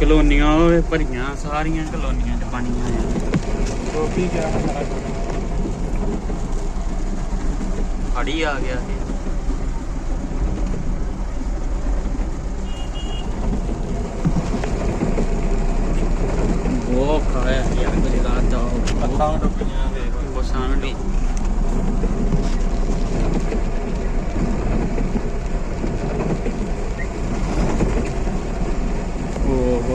ਕਲੋਨੀਆਂ ਓਏ ਭਰੀਆਂ ਸਾਰੀਆਂ ਕਲੋਨੀਆਂ ਚ ਪਾਣੀਆਂ ਆ ਟੋਪੀ ਗਿਆ ਸਾਰਾ ਹੜੀ ਆ ਗਿਆ। ਇਹ ਉਹ ਖਾਇਆ ਯਾਰ ਗੁਜਰਾਤ ਦਾ ਉਹ। ਅੱਖਾਂ ਟੋਪੀਆਂ ਵੇਖ। ਬਸਾਨ ਵੀ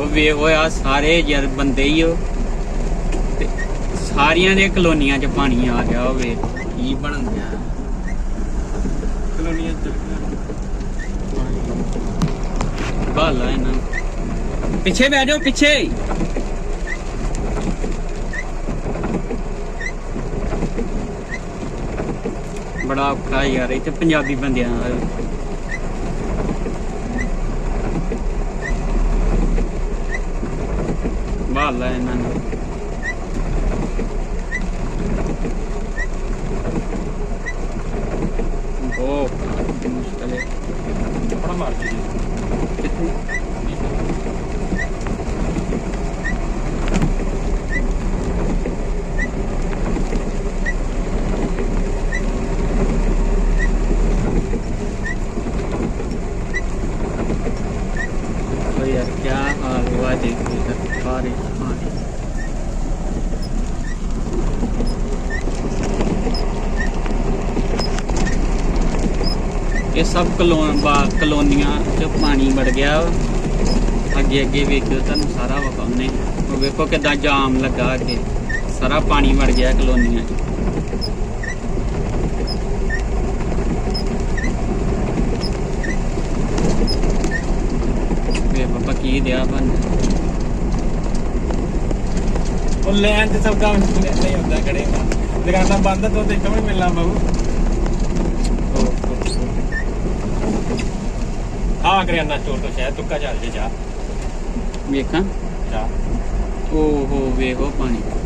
ਉਹ ਵੇ ਹੋਇਆ ਸਾਰੇ ਯਾਰ ਬੰਦੇ ਹੀ ਉਹ। ਤੇ ਸਾਰੀਆਂ ਦੇ ਕਲੋਨੀਆਂ 'ਚ ਪਾਣੀ ਆ ਗਿਆ ਹੋਵੇ ਕੀ ਬਣ ਗਿਆ ਕਲੋਨੀਆਂ ਚ ਬਾਲਾ ਇਹਨਾਂ ਪਿੱਛੇ ਬਹਿ ਜਾਓ, ਪਿੱਛੇ। ਬੜਾ ਔਖਾ ਯਾਰ ਇੱਥੇ ਪੰਜਾਬੀ ਬੰਦਿਆਂ ਨਾਲ। ਦਾ ਬਾਲਾ ਇਹਨਾਂ ਨੂੰ ਬਹੁਤ ਮੁਸ਼ਕਲ ਹੈ ਬੜਾ ਮਾਰ ਜੀ ਕਿੱਥੇ तो यार क्या हाल हुआ देखो ਇਹ ਸਭ ਕਲੋਨ ਕਲੋਨੀਆਂ ਚ ਪਾਣੀ ਵੜ ਗਿਆ ਅੱਗੇ ਅੱਗੇ ਵੇਖੋ ਤੁਹਾਨੂੰ ਸਾਰਾ ਵਕਾਉਨੇ ਵੇਖੋ ਕਿਦਾਂ ਜਾਮ ਲੱਗਾ ਅੱਗੇ। ਸਾਰਾ ਪਾਣੀ ਵੜ ਗਿਆ ਕਲੋਨੀਆਂ ਚ। ਵੇ ਪਪਾ ਕੀ ਦਿਆ ਬਣ ਉਹ ਲੈਣ ਤੇ ਸਭ ਕੰਮ ਨਹੀਂ ਹੁੰਦਾ ਖੜੇ ਦੁਕਾਨਾਂ ਬੰਦ ਤੋਂ ਤੇ ਕਿਵੇਂ ਮਿਲਣਾ ਬਾਬੂ ਆ ਕਰਿਆਨਾ ਸਟੋਰ ਤੋਂ ਸ਼ਾਇਦ ਤੁੱਕਾ ਚੱਲ ਜੇ ਜਾ। ਵੇਖਾਂ। ਜਾ। ਓਹੋ ਵੇਖੋ ਪਾਣੀ।